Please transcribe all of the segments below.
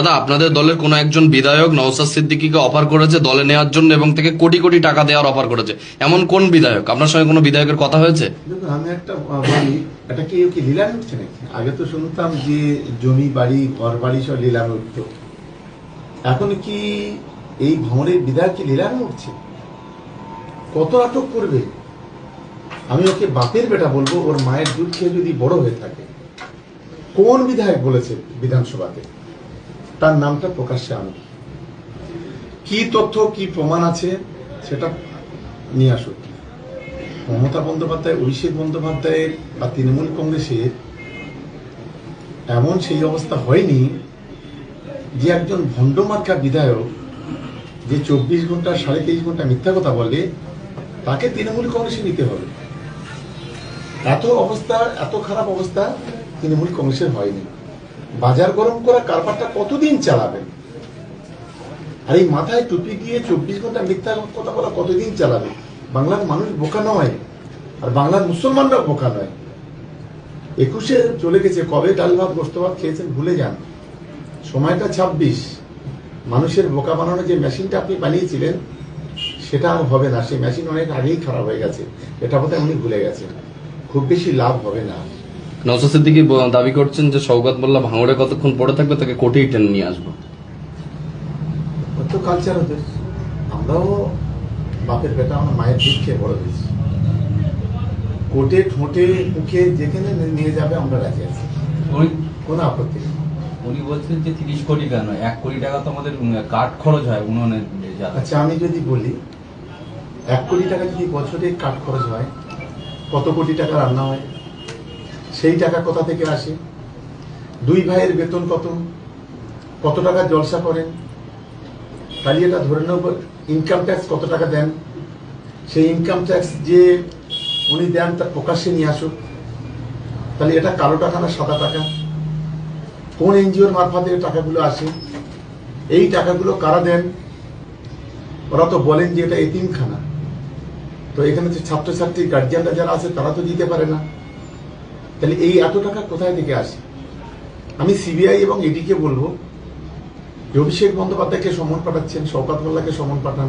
দাদা, আপনাদের দলের কোন একজন বিধায়ক নওসাদ সিদ্দিকীকে অফার করেছে দলে নেওয়ার জন্য এবং থেকে কোটি কোটি টাকা দেওয়ার অফার করেছে? এমন কোন বিধায়ক? আপনার সঙ্গে কোনো বিধায়কের কথা হয়েছে? আমি একটা বলি, এটা কি কি লীলায় উঠছে নাকি? আগে তো শুনতাম যে জমি, বাড়ি, ঘর, বাড়ি সব লীলায় উঠত এখন কি এই ভ্রমণের বিধায়ক কি লীলায় উঠছে কত নাটক করবে? আমি ওকে বাপের বেটা বলব, ওর মায়ের দুধ খেয়ে যদি বড় হয়ে থাকে, কোন বিধায়ক বলেছে বিধানসভাতে? তার নামটা প্রকাশ্যে আনো কি তথ্য, কি প্রমাণ আছে, সেটা নিয়ে আসুক। মমতা বন্দ্যোপাধ্যায়, অভিষেক বন্দ্যোপাধ্যায়ের বা তৃণমূল কংগ্রেসের এমন সেই অবস্থা হয়নি যে একজন ভণ্ডমার্কা বিধায়ক যে চব্বিশ ঘণ্টা, সাড়ে তেইশ ঘণ্টা মিথ্যা কথা বলে, তাকে তৃণমূল কংগ্রেসে নিতে হবে। এত অবস্থা, এত খারাপ অবস্থা তৃণমূল কংগ্রেসের হয়নি। বাজার গরম করা কারবারটা কতদিন চালাবেন? আর এই মাথায় টুপি দিয়ে চব্বিশ ঘণ্টা মিথ্যা কথা বলা কতদিন চালাবে? বাংলার মানুষ বোকা নয়, আর বাংলার মুসলমানরাও বোকা নয়। একুশে চলে গেছে, কবে ডাল ভাত, গোস্ত ভাত খেয়েছেন ভুলে যান। সময়টা ছাব্বিশ। মানুষের বোকা বানানোর যে মেশিনটা আপনি বানিয়েছিলেন, সেটা আর হবে না। সেই মেশিন অনেক আগেই খারাপ হয়ে গেছে। এটা বোধহয় উনি ভুলে গেছেন। খুব বেশি লাভ হবে না। নওসাদ সিদ্দিকী দাবি করছেন যে সৌগত মোল্লা ভাঙড়ে কতক্ষণ পড়ে থাকবে তাকে কোটেই টেনে নিয়ে আসব। কত কালচার ওদের? আমরাও বাপের বেটা আমার মায়ের দুধ খেয়ে বড় হয়েছি। কোটে ঠোঁটে মুখে যেখানে নিয়ে যাবে আমরা রাজি আছি। উনি কোনো আপত্তি নেই। উনি বলছেন যে তিরিশ কোটি কেন? এক কোটি টাকা তো আমাদের কাঠ খরচ হয় উনুনের। আচ্ছা আমি যদি বলি এক কোটি টাকা যদি বছরে কাঠ খরচ হয় কত কোটি টাকা রান্না হয়? সেই টাকা কোথা থেকে আসে? দুই ভাইয়ের বেতন কত? কত টাকা জলসা করেন? তাহলে এটা ধরে নেব ইনকাম ট্যাক্স কত টাকা দেন? সেই ইনকাম ট্যাক্স যে উনি দেন তা প্রকাশ্যে নিয়ে আসুক। তাহলে এটা কালো টাকা না সাদা টাকা? কোন এনজিওর মারফতে টাকাগুলো আসে? এই টাকাগুলো কারা দেন? ওরা তো বলেন যে এটা এতিমখানা। তো এখানে যে ছাত্রছাত্রী গার্জিয়ানরা যারা আছে, তারা তো দিতে পারে না। তাহলে এই এত টাকা কোথায় থেকে আসে? আমি সিবিআই এবং ইডিকে বলব। অভিষেক বন্দ্যোপাধ্যায়কে সমন পাঠাচ্ছেন, শওকাত মোল্লাকে সমন পাঠান,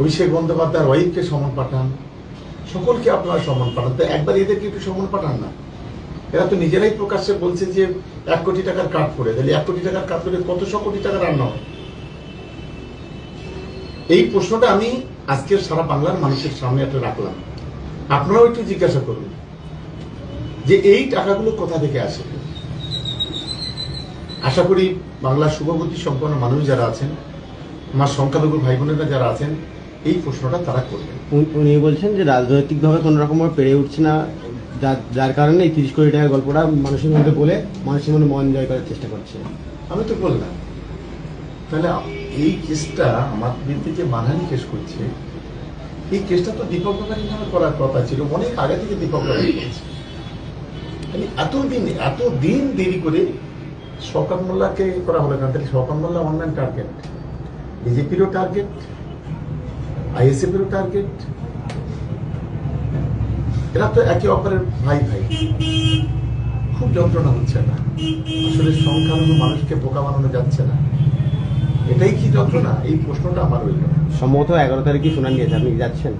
অভিষেক বন্দ্যোপাধ্যায়ের ওয়াইফকে সমন পাঠান, সকলকে আপনারা সমন পাঠান। তো একবার এদেরকে একটু সমন পাঠান না। এরা তো নিজেরাই প্রকাশ্যে বলছে যে এক কোটি টাকার কাঠ করে তাহলে এক কোটি টাকার কাঠ করে কত কতশো কোটি টাকা রান্না হয়? এই প্রশ্নটা আমি আজকে সারা বাংলার মানুষের সামনে একটা রাখলাম। আপনারাও একটু জিজ্ঞাসা করুন যে এই টাকাগুলো কোথা থেকে আসে? আশা করি বাংলার শুভবুদ্ধি সম্পন্ন মানুষ যারা আছেন আমার সংখ্যালঘু ভাই বোনেরা যারা আছেন এই প্রশ্নটা তারা করবেন। উনি- উনি বলছেন যে রাজনৈতিকভাবে কোনো রকম পেরে উঠছে না যার- যার কারণে এই তিরিশ কোটি টাকার গল্পটা মানুষের মধ্যে বলে মানুষের মনে মন জয় করার চেষ্টা করছে। আমি তো বললাম তাহলে এই কেসটা আমার বিরুদ্ধে যে মানহানি কেস করছে এই কেসটা তো দীপক ব্যাপারী নামে করার কথা ছিল, অনেক আগে থেকে দীপক ব্যাপারী তাহলে এতদিন এত দিন দেরি করে শওকত মোল্লাকে করা হলো না। তাহলে শওকত মোল্লা অনলাইন টার্গেট বিজেপিরও টার্গেট আইএসএফ এরও টার্গেট এরা তো একে অপরের ভাই ভাই। খুব যন্ত্রণা হচ্ছে না। আসলে সংখ্যালঘু মানুষকে বোকা বানানো যাচ্ছে না। এটাই কি যন্ত্রণা এই প্রশ্নটা আমার রইল সম্ভবত এগারো তারিখে শুনানি আছে আপনি যাচ্ছেন?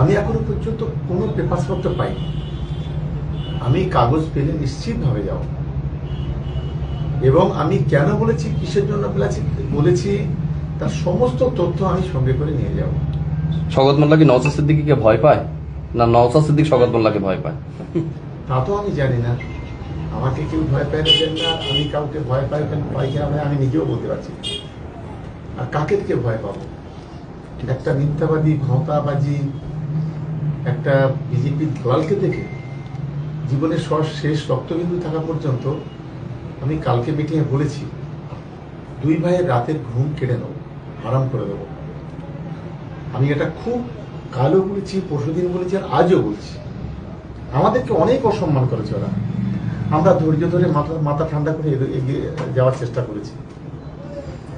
আমি এখনও পর্যন্ত কোনো পেপার পত্র পাইনি। আমি কাগজ পেলে নিশ্চিতভাবে যাব। এবং আমি কেন বলেছি কিসের জন্য বলেছি বলেছি তার সমস্ত তথ্য আমি সঙ্গে করে নিয়ে যাব। সৌগত মোল্লা কি নওসাদ সিদ্দিকীকে ভয় পায়? না নওসাদ সিদ্দিক সৌগত মোল্লাকে ভয় পায়? তা তো আমি জানি না। আমাকে কেউ ভয় পায় না না, আমি কাউকে ভয় পাই কেন পাই কিনা ভাই আমি নিজেও বলতে পারছি আর কাকে থেকে ভয় পাবো? একটা মিথ্যাবাদী ক্ষমতাবাজি একটা বিজেপির দলালকে দেখে জীবনের সব শেষ রক্তবিন্দু থাকা পর্যন্ত আমি কালকে মিটিংয়ে বলেছি, দুই ভাইয়ের রাতের ঘুম কেড়ে নেব আরাম করে দেবো। আমি এটা খুব কালও বলেছি, পরশুদিন বলেছি, আর আজও বলছি। আমাদেরকে অনেক অসম্মান করেছে ওরা। আমরা ধৈর্য ধরে মাথা মাথা ঠান্ডা করে এগিয়ে- যাওয়ার চেষ্টা করেছি।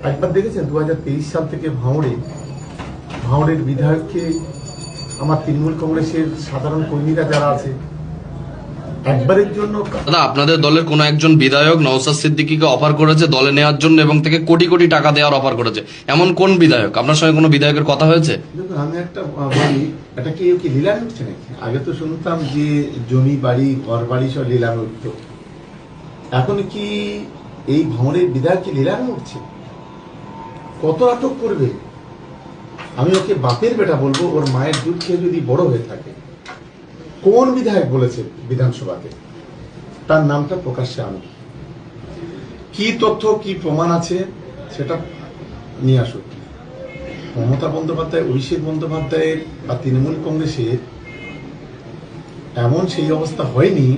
একবার দেখেছেন দু হাজার তেইশ সাল থেকে ভাঁড়ে ভাঁড়ের বিধায়ককে আমার তৃণমূল কংগ্রেসের সাধারণ কর্মীরা যারা আছে একবারের জন্য দাদা আপনাদের দলের কোনো একজন বিধায়ক নওসাদ সিদ্দিকীকে অফার করেছে দলে নেওয়ার জন্য এবং থেকে কোটি কোটি টাকা দেওয়ার অফার করেছে। এমন কোন বিধায়ক? আপনার সঙ্গে কোনো বিধায়কের কথা হয়েছে? দেখুন আমি একটা বলি এটা কি কি লিলামে উঠছে নাকি? আগে তো শুনতাম যে জমি বাড়ি ঘর বাড়ি সব লিলামে উঠত এখন কি এই ভ্রমণের বিধায়ক কি লিলামে উঠছে কত আটক করবে? আমি ওকে বাপের বেটা বলব ওর মায়ের দুধ খেয়ে যদি বড় হয়ে থাকে। কোন বিধায়ক বলেছে বিধানসভাতে? তার নামটা প্রকাশ্যে আনুন কি তথ্য, কি প্রমাণ আছে সেটা নিয়ে আসুক মমতা বন্দ্যোপাধ্যায়, অভিষেক বন্দ্যোপাধ্যায়ের বা তৃণমূল কংগ্রেসের এমন সেই অবস্থা হয়নি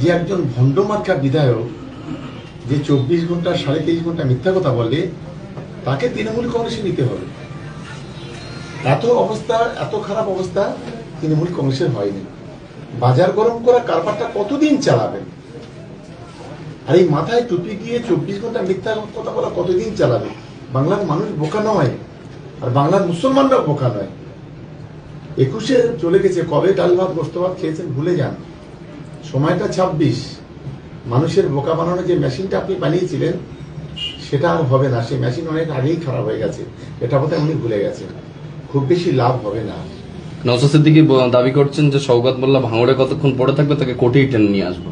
যে একজন ভণ্ডমার্কা বিধায়ক যে চব্বিশ ঘণ্টা, সাড়ে তেইশ ঘণ্টা মিথ্যা কথা বলে, তাকে তৃণমূল কংগ্রেসে নিতে হবে। এত অবস্থা, এত খারাপ অবস্থা তৃণমূল কংগ্রেসের হয়নি। বাজার গরম করা কারবারটা কতদিন চালাবেন আর এই মাথায় টুপি দিয়ে চব্বিশ ঘণ্টা মিথ্যা কথা বলা কতদিন চালাবে? বাংলার মানুষ বোকা নয়, আর বাংলার মুসলমানরাও বোকা নয়। একুশে চলে গেছে, কবে ডাল ভাত, গোস্ত ভাত খেয়েছেন ভুলে যান। সময়টা ছাব্বিশ। মানুষের বোকা বানানোর যে মেশিনটা আপনি বানিয়েছিলেন, সেটা আর হবে না। সেই মেশিন অনেক আগেই খারাপ হয়ে গেছে। এটা বোধহয় উনি ভুলে গেছেন। খুব বেশি লাভ হবে না। নওসাদ সিদ্দিকী দাবি করছেন যে সৌগত মোল্লা ভাঙড়ে কতক্ষণ পড়ে থাকবে তাকে কোটি টেনে নিয়ে আসব।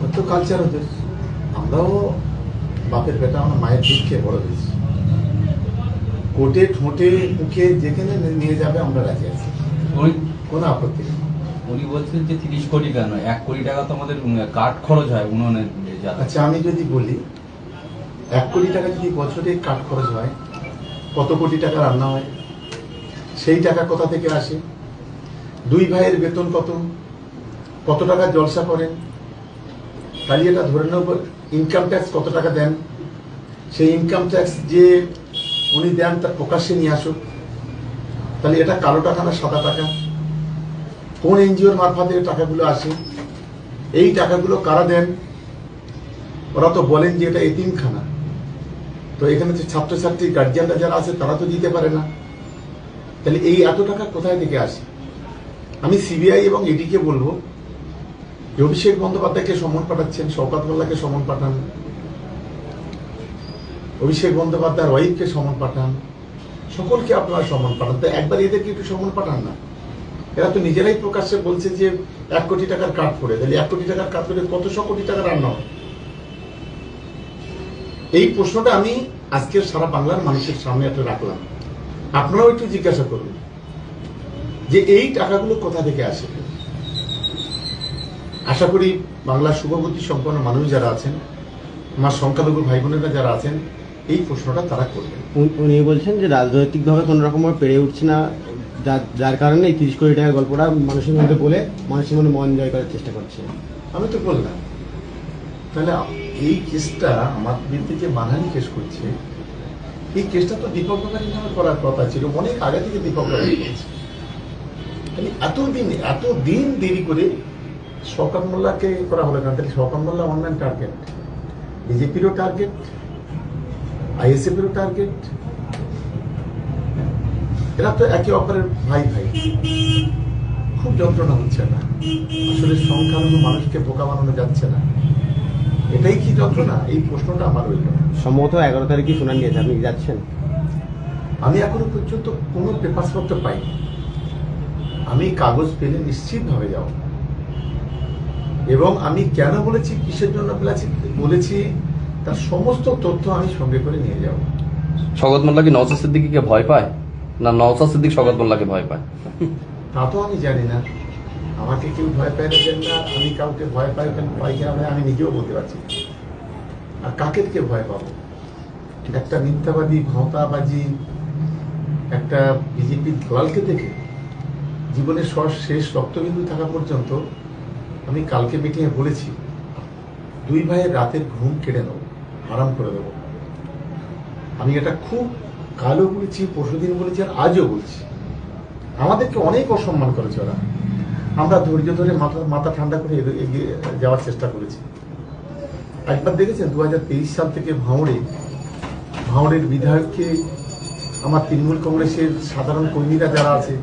কত কালচার ওদের আমরাও বাপের বেটা আমার মায়ের দুধ খেয়ে বড় হয়েছি। কোটে ঠোঁটে মুখে যেখানে নিয়ে যাবে আমরা রাজি আছি। উনি কোনো আপত্তি নেই। উনি বলছেন যে তিরিশ কোটি কেন? এক কোটি টাকা তো আমাদের কাঠ খরচ হয় উনুনের আচ্ছা আমি যদি বলি এক কোটি টাকা যদি বছরে কাঠ খরচ হয় কত কোটি টাকা রান্না হয়? সেই টাকা কোথা থেকে আসে? দুই ভাইয়ের বেতন কত? কত টাকা জলসা করেন? তাহলে এটা ধরে নেব ইনকাম ট্যাক্স কত টাকা দেন? সেই ইনকাম ট্যাক্স যে উনি দেন তার প্রকাশ্যে নিয়ে আসুক। তাহলে এটা কালো টাকা না সাদা টাকা? কোন এনজিওর মারফতে টাকাগুলো আসে? এই টাকাগুলো কারা দেন? ওরা তো বলেন যে এটা এতিমখানা। তো এখানে যে ছাত্রছাত্রী গার্জিয়ানরা যারা আছে, তারা তো দিতে পারে না। তাহলে এই এত টাকা কোথায় থেকে আসে? আমি সিবিআই এবং ইডিকে বলব যে অভিষেক বন্দ্যোপাধ্যায়কে সমন পাঠাচ্ছেন, শওকাত মোল্লাকে সমন পাঠান, অভিষেক বন্দ্যোপাধ্যায়ের ওয়াইফকে সমন পাঠান, সকলকে আপনারা সমন পাঠান। তো একবার এদেরকে একটু সমন পাঠান না। এরা তো নিজেরাই প্রকাশ্যে বলছে যে এক কোটি টাকার কাঠ করে তাহলে এক কোটি টাকার কাঠ পড়ে কতশো কোটি টাকা রান্না হয় এই প্রশ্নটা আমি আজকের সারা বাংলার মানুষের সামনে একটা রাখলাম। আপনারাও একটু জিজ্ঞাসা করুন যে এই টাকাগুলো কোথা থেকে আসে? আশা করি বাংলার শুভবুদ্ধি সম্পন্ন মানুষ যারা আছেন আমার সংখ্যালঘু ভাই বোনেরা যারা আছেন এই প্রশ্নটা তারা করবেন। উনি- বলছেন যে রাজনৈতিকভাবে কোনো রকম পেরে উঠছে না যার যার কারণে এই তিরিশ কোটি টাকার গল্পটা মানুষের মধ্যে বলে মানুষের মনে মন জয় করার চেষ্টা করছে। আমি তো বললাম তাহলে এই কেসটা আমার বিরুদ্ধে যে মানহানি কেস করছে এই কেসটা তো দীপক ব্যাপারী নামে করার কথা ছিল, অনেক আগে থেকে দীপক ব্যাপারী তাহলে এতদিন এতদিন দেরি করে শওকত মোল্লাকে করা হলো কেন? তাহলে মোল্লা অনলাইন টার্গেট বিজেপিরও টার্গেট আইএসএফেরও টার্গেট এরা তো একে অপরের ভাই ভাই। খুব যন্ত্রণা হচ্ছে না। আসলে সংখ্যালঘু মানুষকে বোকা বানানো যাচ্ছে না। এটাই কি যন্ত্রণা এই প্রশ্নটা আমার রইল সম্ভবত এগারো তারিখে শুনানি আছে আপনি যাচ্ছেন? আমি এখনও পর্যন্ত কোনো পেপার পত্র পাইনি। আমি কাগজ পেলে নিশ্চিতভাবে যাব। এবং আমি কেন বলেছি কিসের জন্য বলেছি বলেছি তার সমস্ত তথ্য আমি সঙ্গে করে নিয়ে যাব। সৌগত মোল্লা কি নওসাদ সিদ্দিকীকে ভয় পায়? না নওসাদ সিদ্দিক সৌগত মোল্লাকে ভয় পায়? তা তো আমি জানি না। আমাকে কেউ ভয় পায় না না, আমি কাউকে ভয় পাই পাই কিনা ভাই আমি নিজেও বলতে পারছি আর কাকে থেকে ভয় পাবো? একটা মিথ্যাবাদী ভাঁওতাবাজি একটা বিজেপি দলালকে দেখে জীবনের সব শেষ রক্তবিন্দু থাকা পর্যন্ত আমি কালকে মিটিংয়ে বলেছি, দুই ভাইয়ের রাতের ঘুম কেড়ে নেব আরাম করে দেবো। আমি এটা খুব কালো বলেছি, পরশুদিন বলেছি আর আজও বলছি। আমাদেরকে অনেক অসম্মান করেছে ওরা। আমরা ধৈর্য ধরে মাথা মাথা ঠান্ডা করে এগিয়ে- যাওয়ার চেষ্টা করেছি। একবার দেখেছেন? দু হাজার তেইশ সাল থেকে ভাঁড়ে ভাঁড়ের বিধায়ককে আমার তৃণমূল কংগ্রেসের সাধারণ কর্মীরা যারা আছে